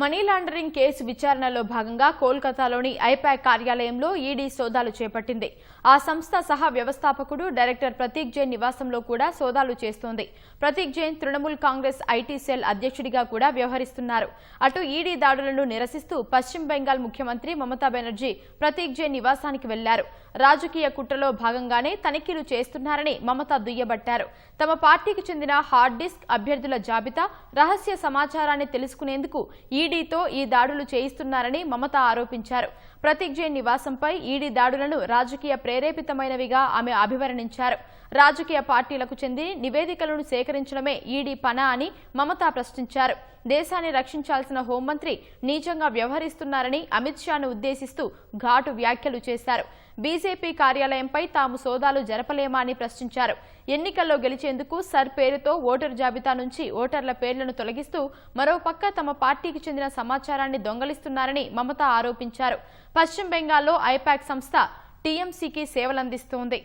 Money laundering case విచారణలో భాగంగా కోల్కతాలోని ఐపాక్ కార్యాలయంలో ఈడీ సోదాలు చేపట్టింది. ఆ సంస్థ సహా వ్యవస్థాపకుడు డైరెక్టర్ ప్రతీక్ జైన్ నివాసంలో కూడా సోదాలు చేస్తోంది. ప్రతీక్ జైన్ తృణమూల్ కాంగ్రెస్ ఐటీ సెల్ అధ్యక్షుడిగా కూడా వ్యవహరిస్తున్నారు. అటు ఈడీ దాడులను నిరసిస్తూ పశ్చిమ బెంగాల్ ముఖ్యమంత్రి మమతా బెనర్జీ ప్రతీక్ జైన్ నివాసానికి వెళ్ళారు. రాజకీయ కుట్రలో భాగంగానే తనిఖీలు చేస్తున్నారని మమతా దుయ్యబట్టారు. తమ పార్టీకి చెందిన హార్డ్ డిస్క్ అభ్యర్థుల జాబితా రహస్య సమాచారాన్ని తెలుసుకునేందుకు ఈడీ ఈడీతో ఈ దాడులు చేయిస్తున్నారని మమత ఆరోపించారు. ప్రతీక్ జైన్ నివాసంపై ఈడీ దాడులను రాజకీయ ప్రేరేపితమైనవిగా ఆమె అభివర్ణించారు. రాజకీయ పార్టీలకు చెంది నివేదికలను సేకరించడమే ఈడీ పన అని మమత ప్రశ్నించారు. దేశాన్ని రక్షించాల్సిన హోంమంత్రి నీచంగా వ్యవహరిస్తున్నారని అమిత్ షాను ఉద్దేశిస్తూ ఘాటు వ్యాఖ్యలు చేశారు. బీజేపీ కార్యాలయంపై తాము సోదాలు జరపలేమా అని ప్రశ్నించారు. ఎన్నికల్లో గెలిచేందుకు సర్ పేరుతో ఓటరు జాబితా నుంచి ఓటర్ల పేర్లను తొలగిస్తూ మరోపక్క తమ పార్టీకి చెందిన సమాచారాన్ని దొంగలిస్తున్నారని మమత ఆరోపించారు. పశ్చిమ బెంగాల్లో ఐపాక్ సంస్థ టీఎంసీకి సేవలందిస్తోంది.